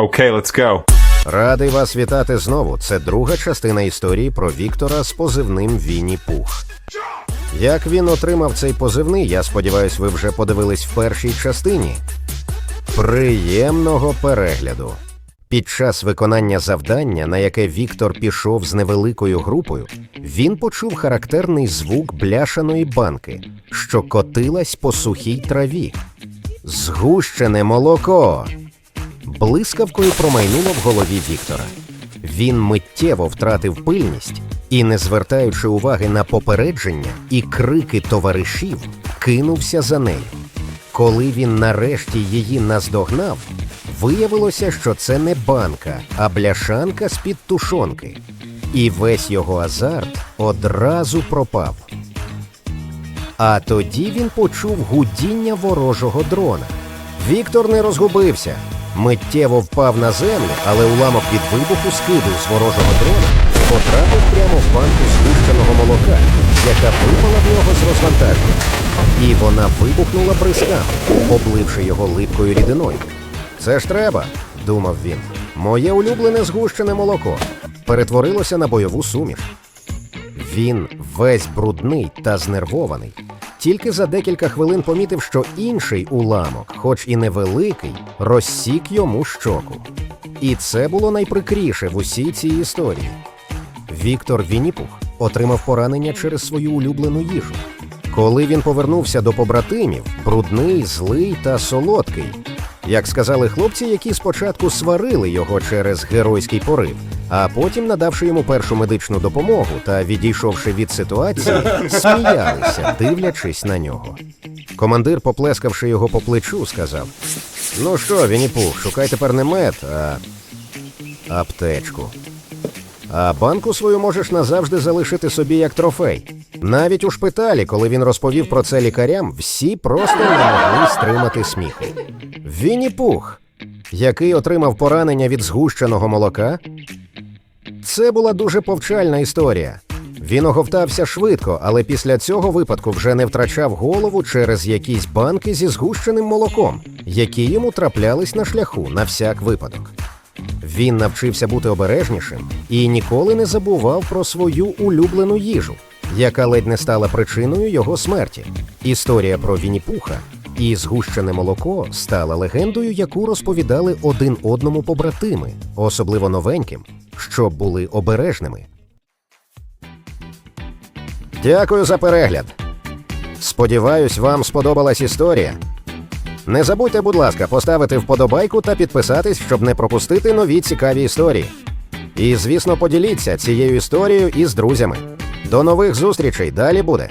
Okay, let's go. Радий вас вітати знову. Це друга частина історії про Віктора з позивним Вінні Пух. Як він отримав цей позивний, я сподіваюся, ви вже подивились в першій частині. Приємного перегляду. Під час виконання завдання, на яке Віктор пішов з невеликою групою, він почув характерний звук бляшаної банки, що котилась по сухій траві. Згущене молоко. Блискавкою промайнуло в голові Віктора. Він миттєво втратив пильність і, не звертаючи уваги на попередження і крики товаришів, кинувся за нею. Коли він нарешті її наздогнав, виявилося, що це не банка, а бляшанка з-під тушонки. І весь його азарт одразу пропав. А тоді він почув гудіння ворожого дрона. Віктор не розгубився. Миттєво впав на землю, але уламок від вибуху скиду з ворожого дрона потрапив прямо в банку згущеного молока, яка випала в нього з розвантаження. І вона вибухнула бризками, обливши його липкою рідиною. Це ж треба, думав він. Моє улюблене згущене молоко перетворилося на бойову суміш. Він весь брудний та знервований. Тільки за декілька хвилин помітив, що інший уламок, хоч і невеликий, розсік йому щоку. І це було найприкріше в усій цій історії. Віктор Вініпух отримав поранення через свою улюблену їжу. Коли він повернувся до побратимів, брудний, злий та солодкий, як сказали хлопці, які спочатку сварили його через геройський порив, а потім, надавши йому першу медичну допомогу та відійшовши від ситуації, сміялися, дивлячись на нього. Командир, поплескавши його по плечу, сказав: Ну що, Вінніпух, шукай тепер не мед, а аптечку. А банку свою можеш назавжди залишити собі як трофей. Навіть у шпиталі, коли він розповів про це лікарям, всі просто не могли стримати сміху. Вінні Пух, який отримав поранення від згущеного молока. Це була дуже повчальна історія. Він оговтався швидко, але після цього випадку вже не втрачав голову через якісь банки зі згущеним молоком, які йому траплялись на шляху на всяк випадок. Він навчився бути обережнішим і ніколи не забував про свою улюблену їжу, яка ледь не стала причиною його смерті. Історія про Вінніпуха і згущене молоко стала легендою, яку розповідали один одному побратими, особливо новеньким, щоб були обережними. Дякую за перегляд. Сподіваюсь, вам сподобалась історія. Не забудьте, будь ласка, поставити вподобайку та підписатись, щоб не пропустити нові цікаві історії. І, звісно, поділіться цією історією із друзями. До нових зустрічей далі буде.